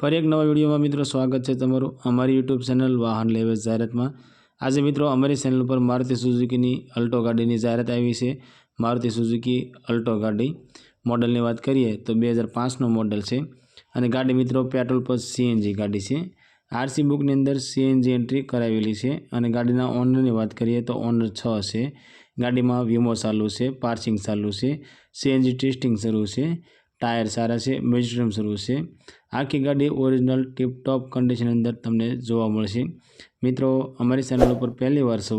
ફરી એક નવા વિડીયોમાં મિત્રો સ્વાગત છે તમારું અમારી યુટ્યુબ ચેનલ વાહન લેવેચ જાહેરાતમાં. આજે મિત્રો અમારી ચેનલ ઉપર મારુતિ સુઝુકીની અલ્ટો ગાડીની જાહેરાત આવી છે. મારુતિ સુઝુકી અલ્ટો ગાડી મોડલની વાત કરીએ તો બે હજાર પાંચનું મોડલ છે અને ગાડી મિત્રો પેટ્રોલ પર સીએનજી ગાડી છે. આરસી બુકની અંદર સીએનજી એન્ટ્રી કરાવેલી છે અને ગાડીના ઓનરની વાત કરીએ તો ઓનર છ છે. ગાડીમાં વીમો ચાલુ છે પાર્સિંગ ચાલુ છે, સીએનજી ટેસ્ટિંગ શરૂ છે. ટાયર સારા છે મેજિસ્ટ્રમ શરૂ છે. આખી ગાડી ઓરિજિનલ ટીપટોપ કન્ડિશન અંદર તમને જોવા મળશે. મિત્રો, અમારી ચેનલ ઉપર પહેલી વાર છો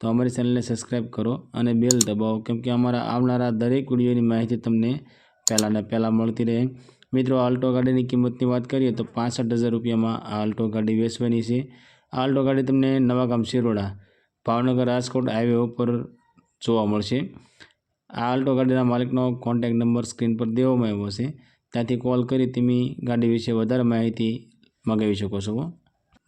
તો અમારી ચેનલને સબસ્ક્રાઈબ કરો અને બેલ દબાવો, કેમ કે અમારા આવનારા દરેક વિડીયોની માહિતી તમને પહેલાંને પહેલાં મળતી રહે. મિત્રો, આલ્ટો ગાડીની કિંમતની વાત કરીએ તો પાસઠ હજાર રૂપિયામાં આ આલ્ટો ગાડી વેચવાની છે. આલ્ટો ગાડી તમને નવાગામ શિરોડા, ભાવનગર રાજકોટ હાઈવે ઉપર જોવા મળશે. આ આલ્ટો ગાડીના માલિકનો કોન્ટેક્ટ નંબર સ્ક્રીન પર દેવામાં આવ્યો છે. ત્યાંથી કોલ કરી તમે ગાડી વિશે વધારે માહિતી મગાવી શકો છો.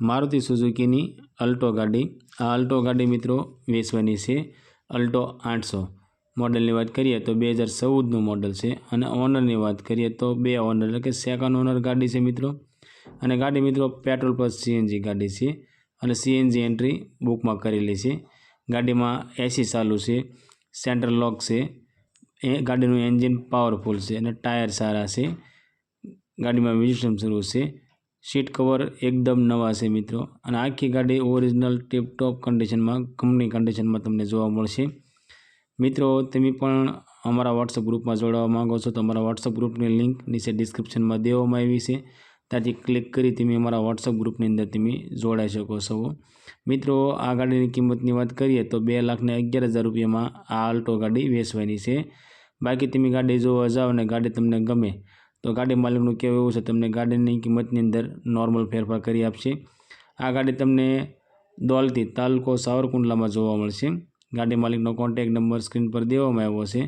મારુતિ સુઝુકીની અલ્ટો ગાડી. આ અલ્ટો ગાડી મિત્રો વેચવાની છે અલ્ટો આઠસો. મોડલની વાત કરીએ તો બે હજાર ચૌદનું મોડલ છે અને ઓનરની વાત કરીએ તો બે ઓનર એટલે કે સેકન્ડ ઓનર ગાડી છે મિત્રો. અને ગાડી મિત્રો પેટ્રોલ પ્લસ સીએનજી ગાડી છે અને સીએનજી એન્ટ્રી બુકમાં કરેલી છે. ગાડીમાં એસી ચાલુ છે. સેન્ટ્રલ લોક છે. એ ગાડીનું એન્જિન પાવરફુલ છે અને ટાયર સારા છે. ગાડીમાં વિઝિટમ શરૂ છે. સીટ કવર એકદમ નવા છે મિત્રો. અને આખી ગાડી ઓરિજિનલ ટીપટોપ કન્ડિશનમાં, કંપની કન્ડિશનમાં તમને જોવા મળશે. મિત્રો, તમે પણ અમારા વોટ્સઅપ ગ્રુપમાં જોડાવા માગો છો તો અમારા વોટ્સઅપ ગ્રુપની લિંક નીચે ડિસ્ક્રિપ્શનમાં દેવામાં આવી છે. ત્યાંથી ક્લિક કરી તમે અમારા વોટ્સઅપ ગ્રુપની અંદર તમે જોડાઈ શકો છો. મિત્રો, આ ગાડીની કિંમતની વાત કરીએ તો બે લાખને અગિયાર હજાર રૂપિયામાં આ આલ્ટો ગાડી વેચવાની છે. બાકી તમે ગાડી જોવા જાઓ અને ગાડી તમને ગમે તો ગાડી માલિકનું કહેવું એવું છે, તમને ગાડીની કિંમતની અંદર નોર્મલ ફેરફાર કરી આપશે. આ ગાડી તમને દોલતી તાલુકો સાવરકુંડલામાં જોવા મળશે. ગાડી માલિકનો કોન્ટેક નંબર સ્ક્રીન પર દેવામાં આવ્યો છે.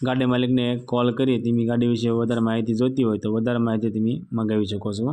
ગાડી માલિકને કોલ કરી તમે ગાડી વિશે વધારે માહિતી જોઈતી હોય તો વધારે માહિતી તમે મંગાવી શકો છો.